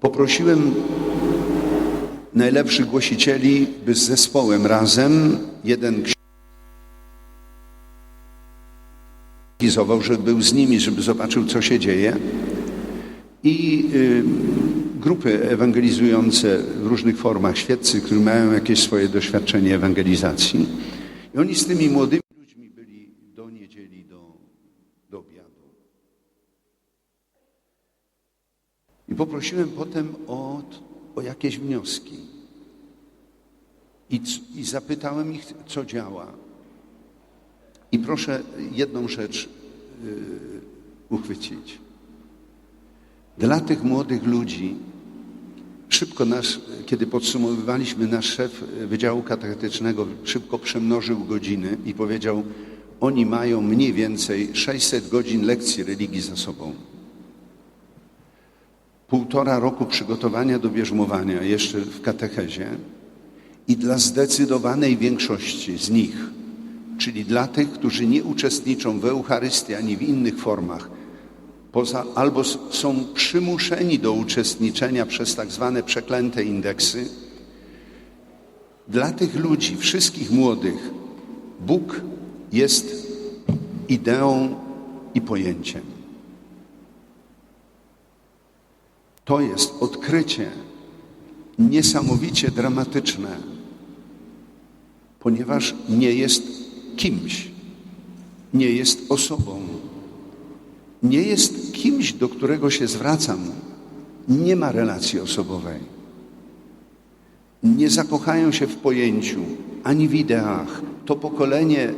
Poprosiłem najlepszych głosicieli, by z zespołem razem jeden księgował, żeby był z nimi, żeby zobaczył, co się dzieje. I y, grupy ewangelizujące w różnych formach, świeccy, którzy mają jakieś swoje doświadczenie ewangelizacji. I oni z tymi młodymi ludźmi byli do niedzieli, do, do obiadu. I poprosiłem potem o, o jakieś wnioski. I, I zapytałem ich, co działa. I proszę jedną rzecz yy, uchwycić. Dla tych młodych ludzi, szybko nas, kiedy podsumowywaliśmy, nasz szef Wydziału Katechetycznego szybko przemnożył godziny i powiedział, oni mają mniej więcej 600 godzin lekcji religii za sobą. Półtora roku przygotowania do bierzmowania jeszcze w katechezie i dla zdecydowanej większości z nich, czyli dla tych, którzy nie uczestniczą w Eucharystii ani w innych formach, poza, albo są przymuszeni do uczestniczenia przez tak zwane przeklęte indeksy, dla tych ludzi, wszystkich młodych, Bóg jest ideą i pojęciem. To jest odkrycie niesamowicie dramatyczne, ponieważ nie jest kimś, nie jest osobą, nie jest kimś, do którego się zwracam. Nie ma relacji osobowej. Nie zakochają się w pojęciu ani w ideach. To pokolenie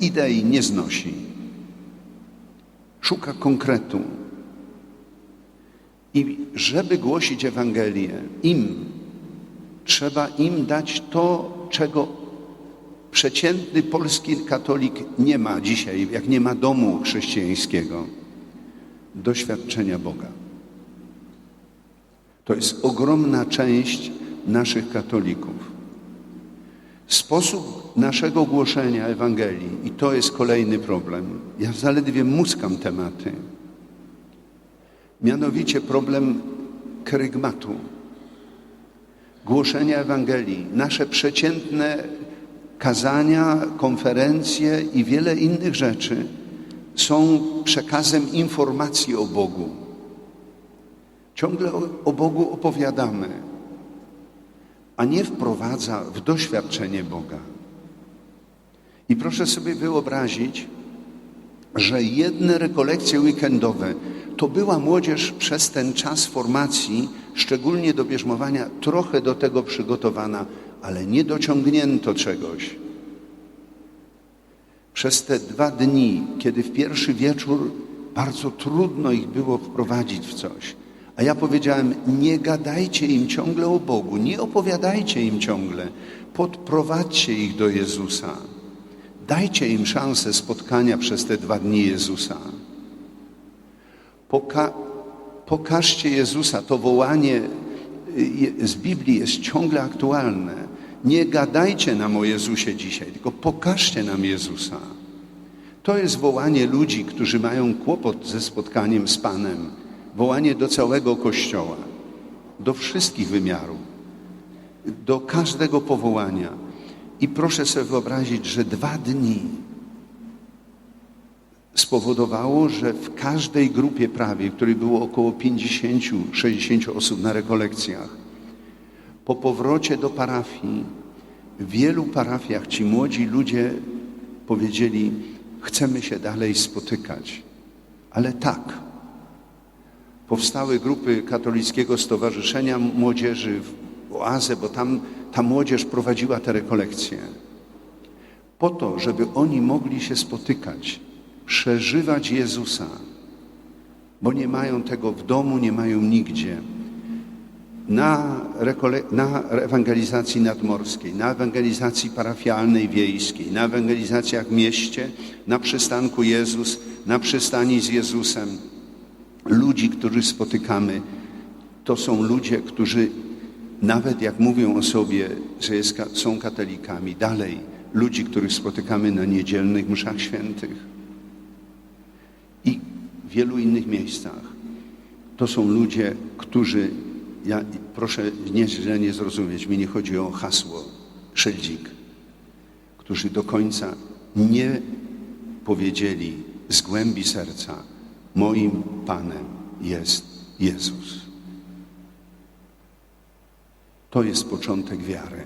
idei nie znosi. Szuka konkretu. I żeby głosić Ewangelię, im trzeba im dać to, czego przeciętny polski katolik nie ma dzisiaj, jak nie ma domu chrześcijańskiego doświadczenia Boga. To jest ogromna część naszych katolików. Sposób naszego głoszenia Ewangelii, i to jest kolejny problem, ja zaledwie muskam tematy, mianowicie problem kerygmatu, głoszenia Ewangelii. Nasze przeciętne kazania, konferencje i wiele innych rzeczy są przekazem informacji o Bogu. Ciągle o, Bogu opowiadamy, a nie wprowadza w doświadczenie Boga. I proszę sobie wyobrazić, że jedne rekolekcje weekendowe to była młodzież przez ten czas formacji, szczególnie do bierzmowania, trochę do tego przygotowana, ale nie dociągnięto czegoś. Przez te dwa dni, kiedy w pierwszy wieczór bardzo trudno ich było wprowadzić w coś, a ja powiedziałem, nie gadajcie im ciągle o Bogu, nie opowiadajcie im ciągle, podprowadźcie ich do Jezusa. Dajcie im szansę spotkania przez te dwa dni Jezusa. Poka pokażcie Jezusa. To wołanie y, z Biblii jest ciągle aktualne. Nie gadajcie nam o Jezusie dzisiaj, tylko pokażcie nam Jezusa. To jest wołanie ludzi, którzy mają kłopot ze spotkaniem z Panem. Wołanie do całego Kościoła, do wszystkich wymiarów, do każdego powołania. I proszę sobie wyobrazić, że dwa dni spowodowało, że w każdej grupie prawie, w której było około 50-60 osób na rekolekcjach, po powrocie do parafii, w wielu parafiach ci młodzi ludzie powiedzieli, chcemy się dalej spotykać. Ale tak, powstały grupy Katolickiego Stowarzyszenia Młodzieży w Oazę, bo tam ta młodzież prowadziła te rekolekcje. Po to, żeby oni mogli się spotykać, przeżywać Jezusa, bo nie mają tego w domu, nie mają nigdzie. Na, na ewangelizacji nadmorskiej, na ewangelizacji parafialnej wiejskiej, na ewangelizacjach w mieście, na przystanku Jezus, na przystani z Jezusem. Ludzi, których spotykamy, to są ludzie, którzy nawet jak mówią o sobie, że jest, są katolikami, dalej ludzi, których spotykamy na niedzielnych mszach świętych wielu innych miejscach. To są ludzie, którzy ja proszę nie, źle nie zrozumieć, mi nie chodzi o hasło Szeldzik, którzy do końca nie powiedzieli z głębi serca, moim Panem jest Jezus. To jest początek wiary.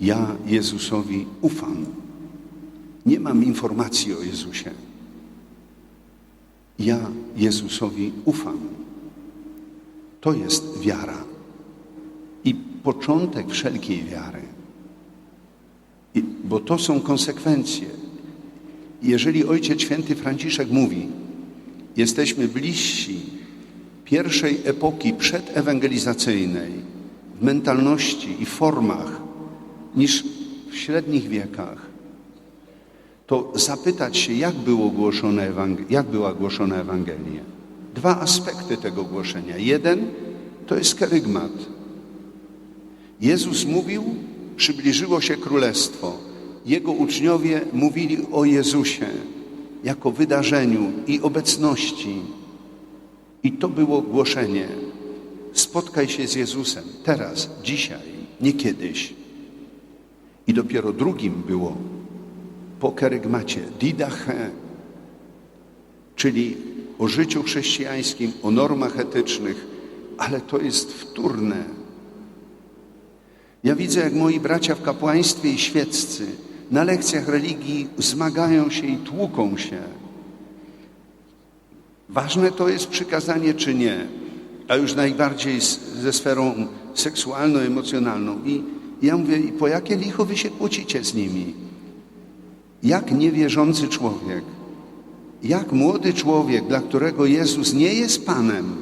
Ja Jezusowi ufam. Nie mam informacji o Jezusie. Ja Jezusowi ufam. To jest wiara i początek wszelkiej wiary. I, bo to są konsekwencje. Jeżeli Ojciec Święty Franciszek mówi, jesteśmy bliżsi pierwszej epoki przedewangelizacyjnej w mentalności i formach niż w średnich wiekach, to zapytać się, jak, było głoszone jak była głoszona Ewangelia. Dwa aspekty tego głoszenia. Jeden to jest kerygmat. Jezus mówił, przybliżyło się królestwo. Jego uczniowie mówili o Jezusie jako wydarzeniu i obecności. I to było głoszenie. Spotkaj się z Jezusem teraz, dzisiaj, nie kiedyś. I dopiero drugim było po kerygmacie didache, czyli o życiu chrześcijańskim, o normach etycznych, ale to jest wtórne. Ja widzę, jak moi bracia w kapłaństwie i świeccy na lekcjach religii zmagają się i tłuką się. Ważne to jest przykazanie czy nie, a już najbardziej ze sferą seksualną, emocjonalną. I ja mówię, po jakie licho wy się kłócicie z nimi? Jak niewierzący człowiek, jak młody człowiek, dla którego Jezus nie jest Panem,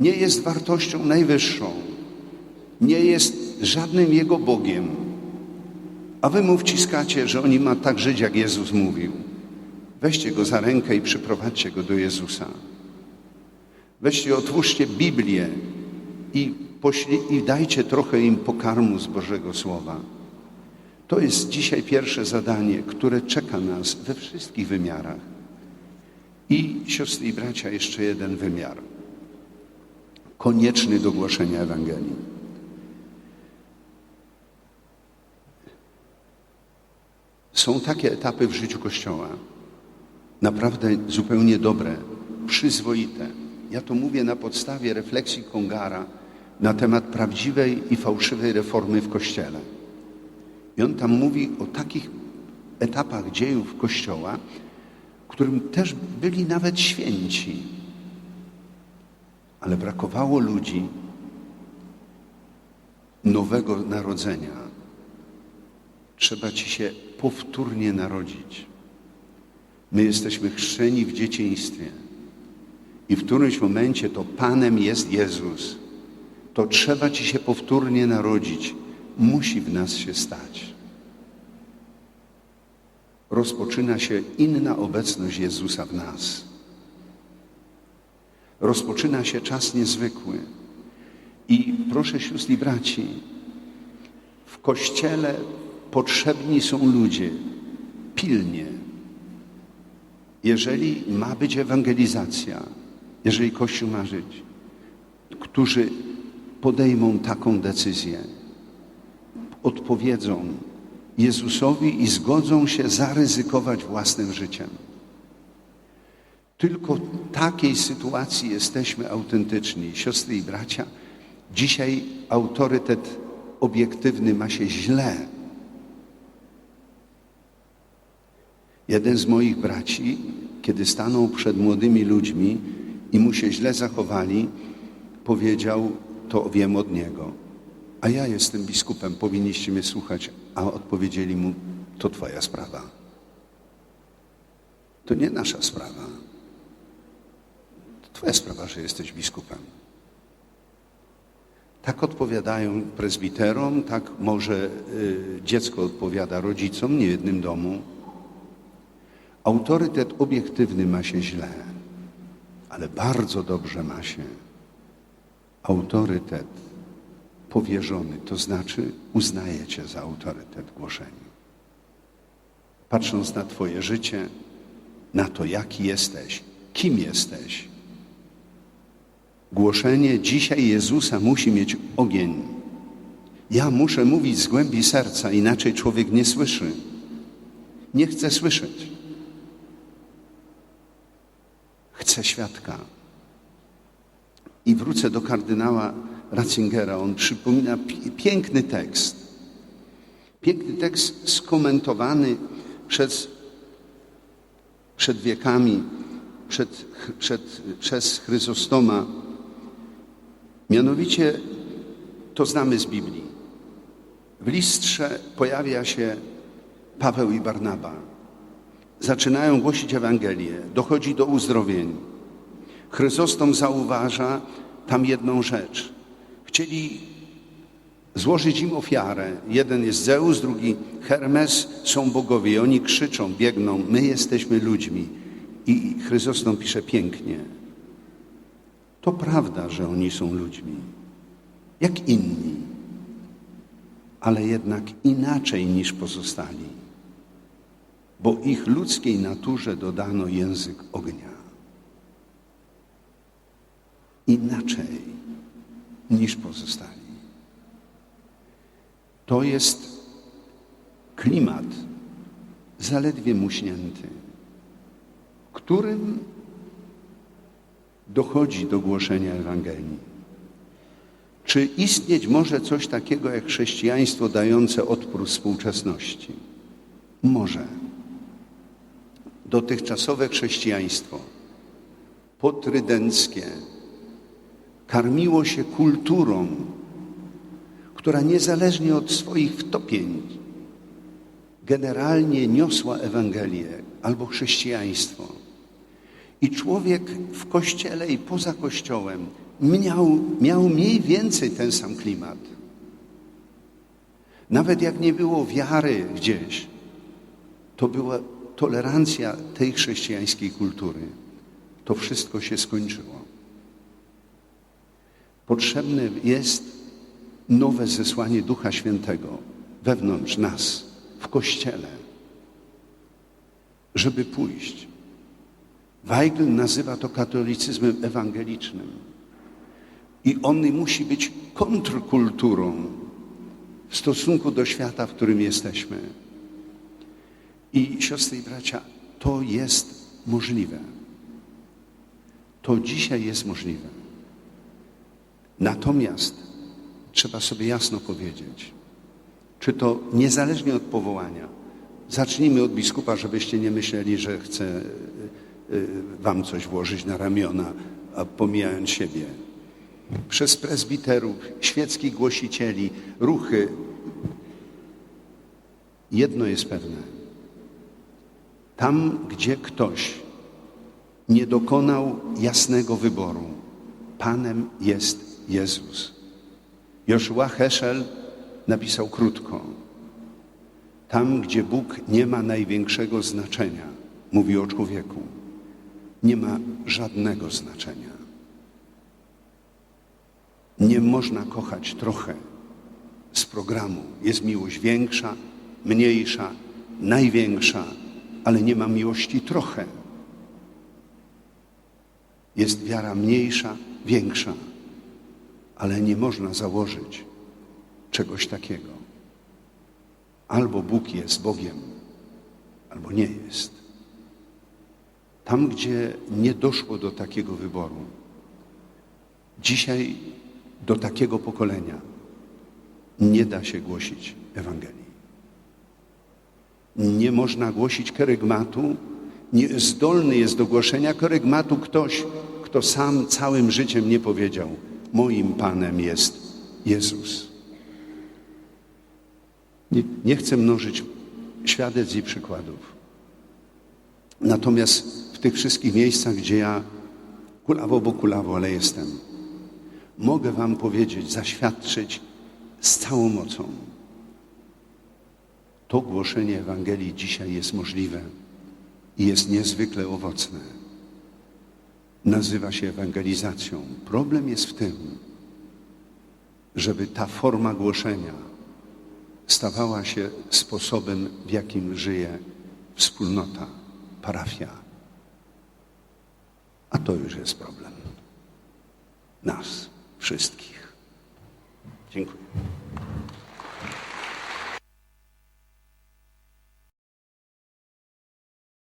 nie jest wartością najwyższą, nie jest żadnym Jego Bogiem, a wy mu wciskacie, że oni ma tak żyć, jak Jezus mówił. Weźcie go za rękę i przyprowadźcie go do Jezusa. Weźcie, otwórzcie Biblię i, pośli, i dajcie trochę im pokarmu z Bożego Słowa. To jest dzisiaj pierwsze zadanie, które czeka nas we wszystkich wymiarach. I siostry i bracia, jeszcze jeden wymiar. Konieczny do głoszenia Ewangelii. Są takie etapy w życiu Kościoła, naprawdę zupełnie dobre, przyzwoite. Ja to mówię na podstawie refleksji Kongara na temat prawdziwej i fałszywej reformy w Kościele. I on tam mówi o takich etapach dziejów Kościoła, w którym też byli nawet święci, ale brakowało ludzi nowego narodzenia. Trzeba ci się powtórnie narodzić. My jesteśmy chrzczeni w dzieciństwie i w którymś momencie to Panem jest Jezus. To trzeba ci się powtórnie narodzić. Musi w nas się stać. Rozpoczyna się inna obecność Jezusa w nas. Rozpoczyna się czas niezwykły. I proszę sióstr i braci, w Kościele potrzebni są ludzie pilnie. Jeżeli ma być ewangelizacja, jeżeli Kościół ma żyć, którzy podejmą taką decyzję, odpowiedzą Jezusowi i zgodzą się zaryzykować własnym życiem. Tylko w takiej sytuacji jesteśmy autentyczni. Siostry i bracia, dzisiaj autorytet obiektywny ma się źle. Jeden z moich braci, kiedy stanął przed młodymi ludźmi i mu się źle zachowali, powiedział, to wiem od niego. A ja jestem biskupem, powinniście mnie słuchać. A odpowiedzieli mu, to twoja sprawa. To nie nasza sprawa. To twoja sprawa, że jesteś biskupem. Tak odpowiadają prezbiterom, tak może y, dziecko odpowiada rodzicom, nie jednym domu. Autorytet obiektywny ma się źle, ale bardzo dobrze ma się autorytet powierzony, to znaczy uznaje Cię za autorytet głoszenia. Patrząc na Twoje życie, na to, jaki jesteś, kim jesteś, Głoszenie dzisiaj Jezusa musi mieć ogień. Ja muszę mówić z głębi serca, inaczej człowiek nie słyszy. Nie chce słyszeć. Chce świadka. I wrócę do kardynała Ratzingera. On przypomina pi- piękny tekst. Piękny tekst skomentowany przez, przed wiekami, przed, przed, przez Chryzostoma. Mianowicie to znamy z Biblii. W listrze pojawia się Paweł i Barnaba. Zaczynają głosić Ewangelię, dochodzi do uzdrowień. Chryzostom zauważa tam jedną rzecz. Chcieli złożyć im ofiarę. Jeden jest Zeus, drugi Hermes, są bogowie. I oni krzyczą, biegną, my jesteśmy ludźmi. I Chryzostom pisze pięknie. To prawda, że oni są ludźmi, jak inni, ale jednak inaczej niż pozostali, bo ich ludzkiej naturze dodano język ognia. Inaczej niż pozostali. To jest klimat zaledwie muśnięty, którym dochodzi do głoszenia Ewangelii. Czy istnieć może coś takiego jak chrześcijaństwo dające odpór współczesności? Może. Dotychczasowe chrześcijaństwo potrydenckie karmiło się kulturą, która niezależnie od swoich wtopień generalnie niosła Ewangelię albo chrześcijaństwo. I człowiek w kościele i poza kościołem miał, miał mniej więcej ten sam klimat. Nawet jak nie było wiary gdzieś, to była tolerancja tej chrześcijańskiej kultury. To wszystko się skończyło. Potrzebne jest nowe zesłanie Ducha Świętego wewnątrz nas, w Kościele, żeby pójść. Weigl nazywa to katolicyzmem ewangelicznym. I on musi być kontrkulturą w stosunku do świata, w którym jesteśmy. I siostry i bracia, to jest możliwe. To dzisiaj jest możliwe. Natomiast trzeba sobie jasno powiedzieć, czy to niezależnie od powołania, zacznijmy od biskupa, żebyście nie myśleli, że chcę y, wam coś włożyć na ramiona, a pomijając siebie. Przez prezbiterów, świeckich głosicieli, ruchy. Jedno jest pewne. Tam, gdzie ktoś nie dokonał jasnego wyboru, Panem jest Jezus. Joshua Heschel napisał krótko. Tam, gdzie Bóg nie ma największego znaczenia, mówi o człowieku, nie ma żadnego znaczenia. Nie można kochać trochę z programu. Jest miłość większa, mniejsza, największa, ale nie ma miłości trochę. Jest wiara mniejsza, większa, ale nie można założyć czegoś takiego. Albo Bóg jest Bogiem, albo nie jest. Tam, gdzie nie doszło do takiego wyboru, dzisiaj do takiego pokolenia nie da się głosić Ewangelii. Nie można głosić kerygmatu, nie, zdolny jest do głoszenia kerygmatu ktoś, kto sam całym życiem nie powiedział: Moim Panem jest Jezus. Nie, nie chcę mnożyć świadectw i przykładów. Natomiast w tych wszystkich miejscach, gdzie ja kulawo, bo kulawo, ale jestem, mogę Wam powiedzieć, zaświadczyć z całą mocą. To głoszenie Ewangelii dzisiaj jest możliwe i jest niezwykle owocne. Nazywa się ewangelizacją. Problem jest w tym, żeby ta forma głoszenia stawała się sposobem, w jakim żyje wspólnota, parafia. A to już jest problem. nas wszystkich. Dziękuję.